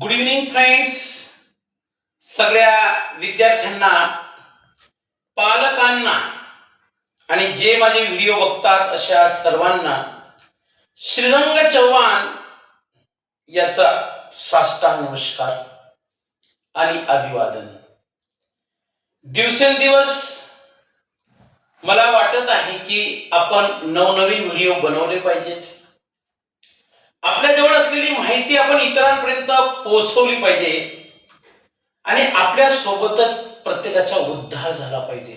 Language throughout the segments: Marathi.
गुड इव्हनिंग फ्रेंड्स सगळ्या विद्यार्थ्यांना पालकांना आणि जे माझे व्हिडिओ बघतात अशा सर्वांना श्रीरंग चव्हाण याचा साष्टांग नमस्कार आणि अभिवादन. दिवसेंदिवस मला वाटत आहे की आपण नवनवीन व्हिडिओ बनवले पाहिजेत. आपल्या जवळ असलेली माहिती आपण इतरांपर्यंत पोहोचवली पाहिजे. आणि आपल्या सोबतच प्रत्येकाचा उद्धार झाला पाहिजे.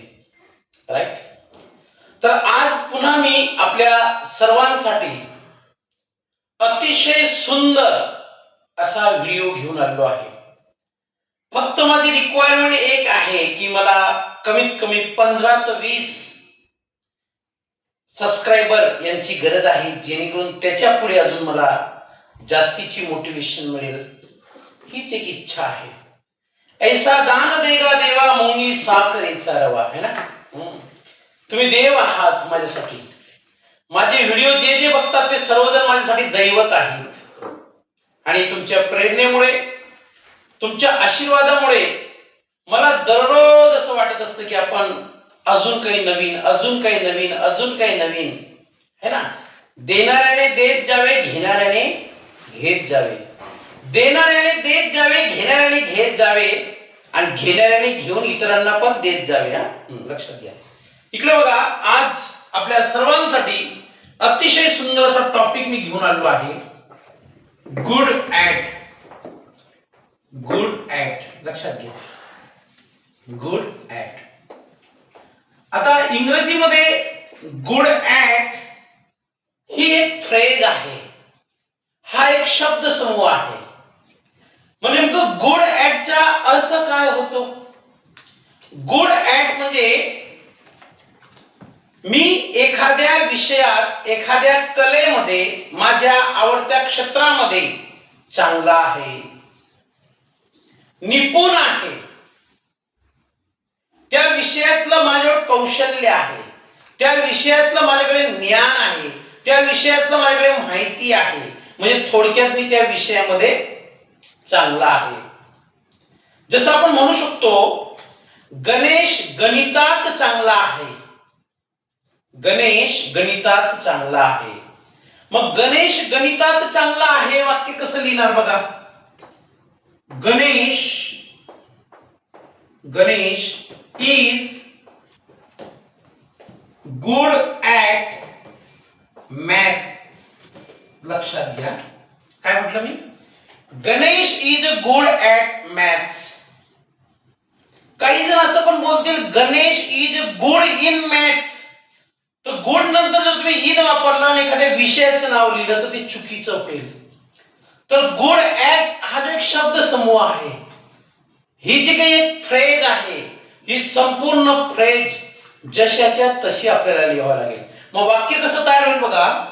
राईट तर आज पुन्हा मी आपल्या सर्वांसाठी अतिशय सुंदर असा व्हिडिओ घेऊन आलो आहे. फक्त माझी रिक्वायरमेंट एक आहे की मला कमीत कमी पंधरा ते वीस सबस्क्रायबर यांची गरज आहे जेणेकरून त्याच्या पुढे अजून मला जास्तीची मोटिवेशन मिळेल. हीच एक इच्छा आहे. ऐसा दान देगा देवा मोंगी साखरेचा रवा है ना? तुम्ही देव आहात माझ्यासाठी. माझे व्हिडिओ जे जे बघतात ते सर्वजण माझ्यासाठी दैवत आहेत. आणि तुमच्या प्रेरणेमुळे तुमच्या आशीर्वादामुळे मला दररोज असं वाटत असतं की आपण अजून काही नवीन अजून काही नवीन अजून काही नवीन. है ना? देणाऱ्याने देत जावे घेणाऱ्याने घेत जावे. देणाऱ्याने देत जावे घेणाऱ्याने घेत जावे आणि घेणाऱ्याने घेऊन इतरांना पण देत जावे हा? लक्षात घ्या. इकडे बघा आज आपल्या सर्वांसाठी अतिशय सुंदर असा टॉपिक मी घेऊन आलो आहे. गुड ऍट गुड ऍट लक्षात घ्या. गुड ऍट आता इंग्रजीमध्ये गुड ऍट ही एक फ्रेज आहे. हा एक शब्द समूह आहे. मग नेमकं गुड ऍटचा अर्थ काय होतो? गुड ऍट म्हणजे मी एखाद्या विषयात एखाद्या कलेमध्ये माझ्या आवडत्या क्षेत्रामध्ये चांगला आहे. निपुण आहे. त्या विषयातलं माझ्यावर कौशल्य आहे. त्या विषयातलं माझ्याकडे ज्ञान आहे. त्या विषयातलं माझ्याकडे माहिती आहे. म्हणजे थोडक्यात मी त्या विषयामध्ये चांगला आहे. जसं आपण म्हणू शकतो गणेश गणितात चांगला आहे. गणेश गणितात चांगला आहे. मग गणेश गणितात चांगला आहे वाक्य कसं लिहिणार बघा? Ganesh Ganesh is good at math लक्षात घ्या. काय म्हटलं मी? Ganesh is good at maths काही जण असं पण बोलतील Ganesh is good in maths तर गुड नंतर जर तुम्ही इन वापरला आणि एखाद्या विषयाचं नाव लिहिलं तर ते चुकीचं होईल. तर गुड ऍट हा जो एक शब्द समूह आहे ही जी काही एक फ्रेज आहे ही संपूर्ण फ्रेज जशाच्या तशी आपल्याला लिहावं लागेल. मग वाक्य कसं तयार होईल बघा?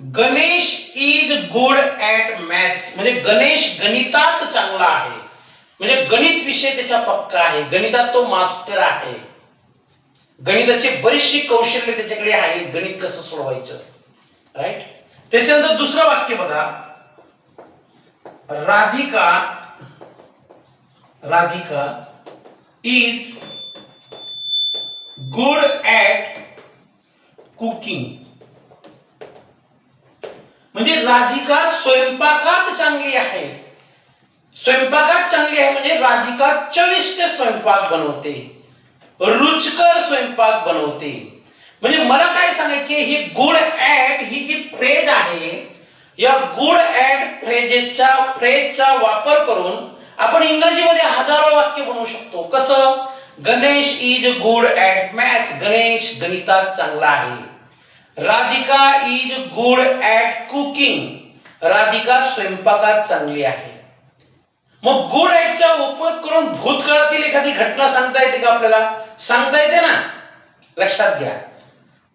Ganesh is good at maths म्हणजे गणेश गणितात चांगला आहे. म्हणजे गणित विषय त्याचा पक्का आहे. गणितात तो मास्टर आहे. गणिताचे बरीचशी कौशल्य त्याच्याकडे आहे. गणित कसं सोडवायचं? राईट त्याच्यानंतर दुसरं वाक्य बघा. Radhika Radhika is good at cooking म्हणजे राधिका स्वयंपाकात चांगली आहे. स्वयंपाकात चांगली आहे म्हणजे राधिका चविष्ट स्वयंपाक बनवते. रुचकर स्वयंपाक बनवते. म्हणजे मला काय सांगायचे ही गुड ऍड ही जी फ्रेज आहे या गुड ऍड फ्रेजेसचा फ्रेजचा वापर करून आपण इंग्रजीमध्ये हजारो वाक्य बनवू शकतो. कसं? Ganesh is good at maths Ganesh गणितात चांगला आहे. Radhika is good at cooking Radhika स्वयंपाकात चांगली आहे. मग गुड ऍटचा उपयोग करून भूतकाळातील एखादी घटना सांगता येते का आपल्याला? सांगता येते ना? लक्षात घ्या.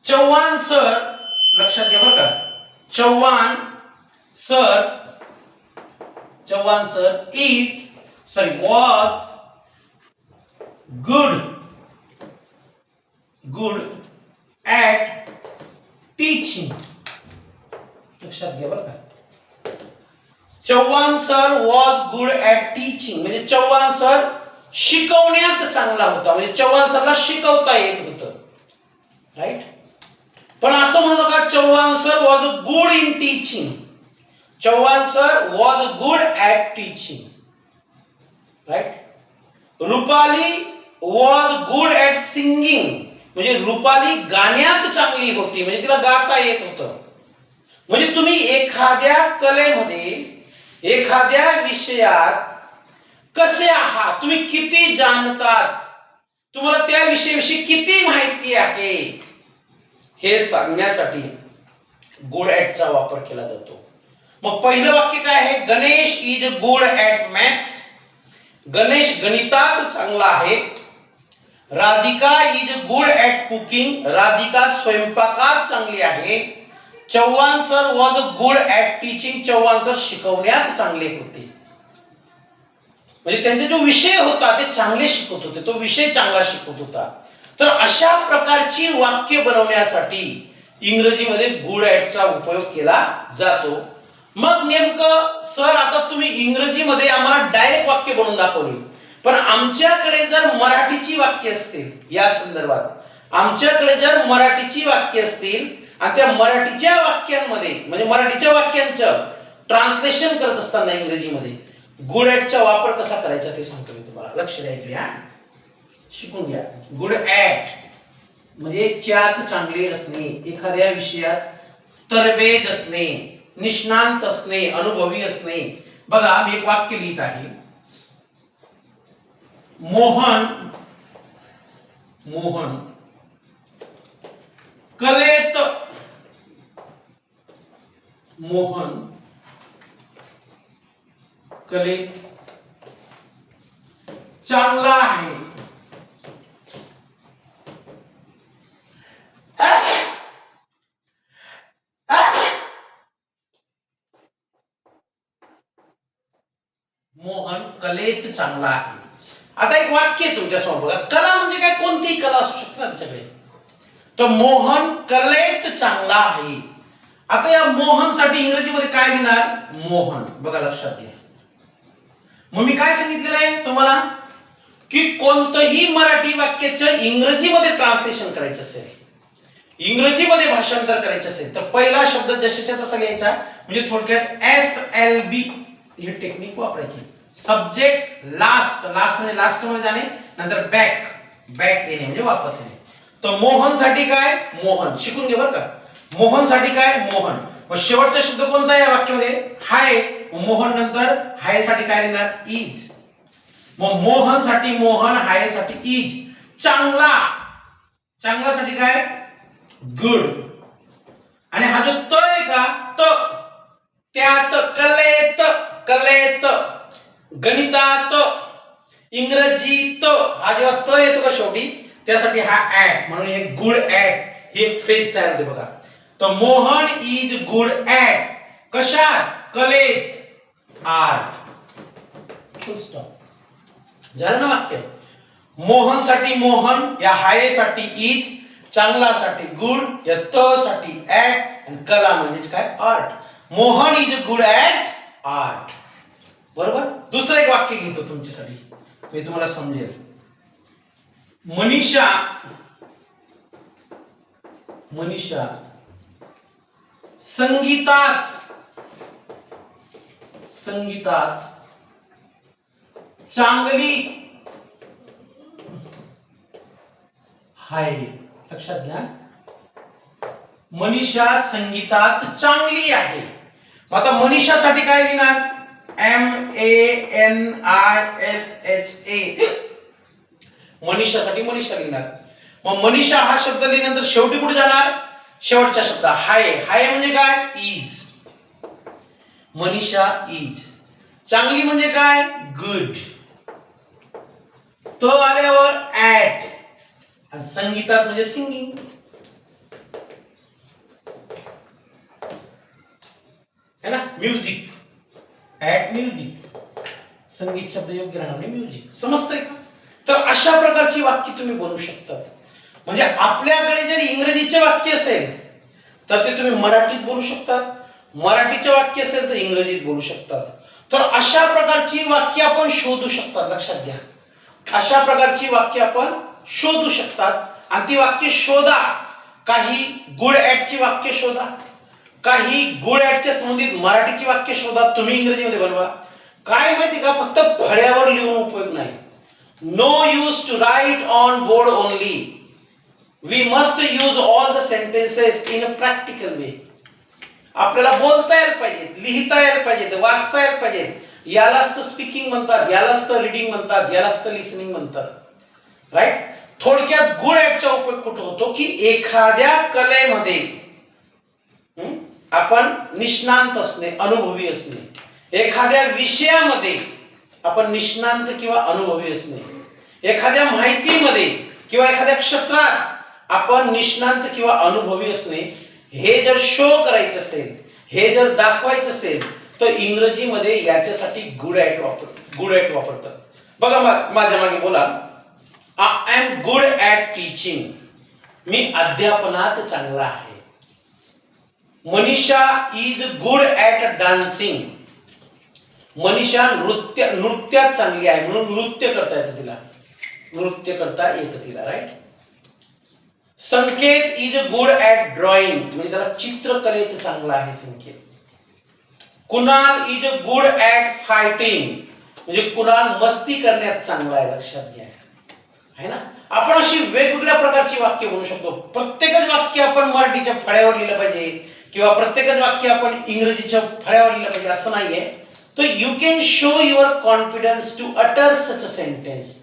चव्हाण सर लक्षात घ्या बरं का. Chavan sir Chavan sir is sorry was good good at teaching लक्षात घ्या बरं का. Chavan sir was good at teaching म्हणजे चव्हाण सर शिकवण्यात चांगला होता. म्हणजे चव्हाण सरला शिकवता येत होतं. राईट पण असं म्हणू नका Chavan sir was good in teaching Chavan sir was good at teaching right Rupali was good at singing म्हणजे रुपाली गाण्यात चांगली होती. म्हणजे तिला गाता येत होतं. म्हणजे तुम्ही एखाद्या कलेमध्ये एखाद्या विषयात कसे आहात? तुम्ही किती जाणतात? तुम्हाला त्या विषयाविषयी किती माहिती आहे? हे सांगण्यासाठी गुड ऍटचा वापर केला जातो. मग पहिलं वाक्य काय आहे? Ganesh is good at maths Ganesh गणितात चांगला आहे. Radhika is good at cooking Radhika स्वयंपाकात चांगली आहे. Chavan sir was good at teaching Chavan sir शिकवण्यात चांगले होते. म्हणजे त्यांचा जो विषय होता ते चांगले शिकवत होते. तो विषय चांगला शिकवत होता. तर अशा प्रकारची वाक्य बनवण्यासाठी इंग्रजीमध्ये गुड ऍटचा उपयोग केला जातो. मग नेमकं सर आता तुम्ही इंग्रजीमध्ये आम्हाला डायरेक्ट वाक्य बनवून दाखवली. पण आमच्याकडे जर मराठीची वाक्य असतील या संदर्भात आमच्याकडे जर मराठीची वाक्य असतील आणि त्या मराठीच्या वाक्यांमध्ये म्हणजे मराठीच्या वाक्यांचं ट्रान्सलेशन करत असताना इंग्रजीमध्ये गुड ऍटचा वापर कसा करायचा ते सांगतो मी तुम्हाला. लक्ष द्या इकडे हा. शिकून घ्या. गुड ऍट म्हणजे च्यात चांगले असणे एखाद्या विषयात तरबेज असणे निष्णांत असणे अनुभवी असणे. बघा मी एक वाक्य लिहित आहे. मोहन मोहन कलेत मोहन कलेत चांगला आहे. मोहन कलेत चांगला आहे. आता एक वाक्य आहे तुमच्या बघा. कला म्हणजे काय? कोणतीही कला असू शकते ना त्याच्याकडे. तर मोहन कलेत चांगला आहे. आता या मोहनसाठी इंग्रजीमध्ये काय लिहिणार? मोहन. बघा लक्षात घ्या. मग मी काय सांगितलेलं आहे तुम्हाला? की कोणतंही मराठी वाक्याचं इंग्रजीमध्ये ट्रान्सलेशन करायचं असेल इंग्रजीमध्ये भाषांतर करायचं असेल तर पहिला शब्द जशाच्या तसा लिहायचा. म्हणजे थोडक्यात एस एल बी ही टेक्निक वापरायची. सब्जेक्ट लास्ट लास्ट म्हणजे लास्टमध्ये जाणे नंतर बॅक बॅक येणे म्हणजे वापस येणे. तर मोहनसाठी काय? मोहन. शिकून घे बरं का. मोहनसाठी काय? मोहन. मग शेवटचा शब्द कोणता या वाक्यामध्ये? हाय. मोहन नंतर हायसाठी काय लिहिणार? इज मग मोहनसाठी मोहन हायसाठी इज चांगला. चांगल्यासाठी काय? गुड. आणि हा जो त आहे का? त. त्यात कलेत. कलेत गणितात इंग्रजीत. हा जेव्हा त येतो का शेवटी? त्यासाठी हा ऍट म्हणून हे गुड ऍट हे एक फ्रेज तयार होते बघा. तर मोहन इज गुड ऍट कशात? कलेत. आर्ट झालं ना वाक्य? मोहनसाठी मोहन या हायसाठी इज चांगलासाठी गुड या त साठी ऍट आणि कला म्हणजेच काय? Art Mohan is good at art. बरोबर? दुसरं एक वाक्य घेतो तुमच्यासाठी. मी तुम्हाला समजेल. मनीषा मनीषा संगीतात संगीतात चांगली हाय. लक्षात घ्या. मनीषा संगीतात चांगली आहे. मग आता मनीषासाठी काय लिहिणार? M A N I S H A मनीषासाठी Manisha लिहिणार. मग मनीषा हा शब्द लिहिल्यानंतर शेवटी कुठे जाणार? शेवटचा शब्द. हाय. हाय म्हणजे काय? इज मनीषा इज चांगली म्हणजे काय? गुड तो आल्यावर ऍट आणि संगीतात म्हणजे सिंगिंग है ना? म्युझिक ऍट म्युझिक संगीत शब्द योग्य राहणार नाही म्युझिक समजतंय का? तर अशा प्रकारची वाक्य तुम्ही बनवू शकतात म्हणजे आपल्याकडे जर इंग्रजीचे वाक्य असेल तर ते तुम्ही मराठीत बोलू शकतात. मराठीचे वाक्य असेल तर इंग्रजीत बोलू शकतात. तर अशा प्रकारची वाक्य आपण शोधू शकतात. लक्षात घ्या. अशा प्रकारची वाक्य आपण शोधू शकतात. आणि ती वाक्य शोधा. काही गुड ऍटची वाक्य शोधा. काही गुड ऍक्टच्या संबंधित मराठीची वाक्य शोधा तुम्ही इंग्रजीमध्ये बनवा. काय माहिती का फक्त फळ्यावर लिहून उपयोग नाही. No use to write on board only we must use all the sentences in a practical way आपल्याला बोलता यायला पाहिजेत लिहिता यायला पाहिजेत वाचता यायला पाहिजेत. यालाच तर स्पीकिंग म्हणतात यालाच तर रिडिंग म्हणतात यालाच तर लिसनिंग म्हणतात. राईट थोडक्यात गुड ऍपचा उपयोग कुठं होतो की एखाद्या कलेमध्ये. आपण निष्णांत असणे अनुभवी असणे. एखाद्या विषयामध्ये आपण निष्णांत किंवा अनुभवी असणे. एखाद्या माहितीमध्ये किंवा एखाद्या क्षेत्रात आपण निष्णांत किंवा अनुभवी असणे हे जर शो करायचे असेल हे जर दाखवायचं असेल तर इंग्रजीमध्ये याच्यासाठी गुड ॲट वापर गुड ॲट वापरतात. बघा मा- माझ्या मागे बोला. I am good at teaching मी अध्यापनात चांगला आहे. Manisha is good at dancing Manisha नृत्य नृत्यात चांगली आहे म्हणून नृत्य करता येतं तिला. नृत्य करता येतं तिला right Sanket is good at drawing म्हणजे त्याला चित्रकलेत चांगला आहे Sanket. Kunal is good at fighting म्हणजे कुणाल मस्ती करण्यात चांगला आहे लक्षात घ्या. आहे ना? आपण अशी वेगवेगळ्या प्रकारची वाक्य म्हणू शकतो. प्रत्येकच वाक्य आपण मराठीच्या फळ्यावर लिहिलं पाहिजे. किंवा प्रत्येकच वाक्य आपण इंग्रजीच्या फळ्यावर लिहिलं पाहिजे असं नाहीये. तर you can show your confidence to utter such a sentence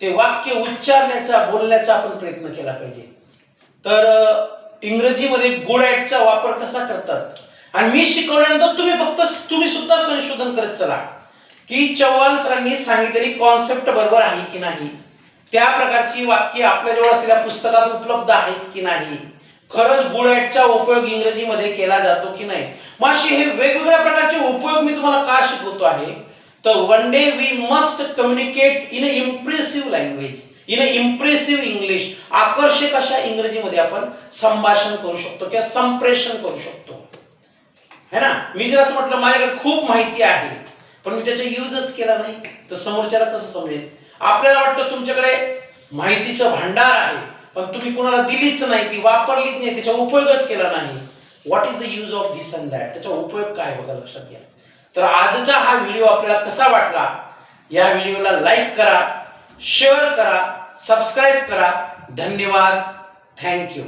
ते वाक्य उच्चारण्याचा बोलण्याचा आपण प्रयत्न केला पाहिजे. तर इंग्रजीमध्ये गुड ॲटचा वापर कसा करतात? आणि मी शिकवल्यानंतर तुम्ही फक्त तुम्ही सुद्धा संशोधन करत चला की चव्हाण सरांनी सांगितलेली कॉन्सेप्ट बरोबर आहे की नाही? त्या प्रकारची वाक्य आपल्याजवळ असलेल्या पुस्तकात उपलब्ध आहेत की नाही? खरंच गुड उपयोग इंग्रजीमध्ये केला जातो की नाही? मासे हे वेगवेगळ्या प्रकारचे उपयोग मी तुम्हाला का शिकवतो आहे? तर one day we must communicate in a impressive language in a impressive English आकर्षक अशा इंग्रजीमध्ये आपण संभाषण करू शकतो किंवा संप्रेषण करू शकतो. है ना? मी जर असं म्हटलं माझ्याकडे खूप माहिती आहे पण मी त्याचा युजच केला नाही तर समोरच्याला कसं समजेल? आपल्याला वाटतं तुमच्याकडे माहितीचं भांडार आहे. पण तुम्ही कोणाला दिलीच नाही ती वापरलीच नाही त्याचा उपयोगच केला नाही. What is the use of this and that त्याचा उपयोग काय बघा लक्षात घ्या. तर आजचा हा व्हिडिओ आपल्याला कसा वाटला? या व्हिडिओला लाईक करा शेअर करा सबस्क्राईब करा. धन्यवाद. थँक्यू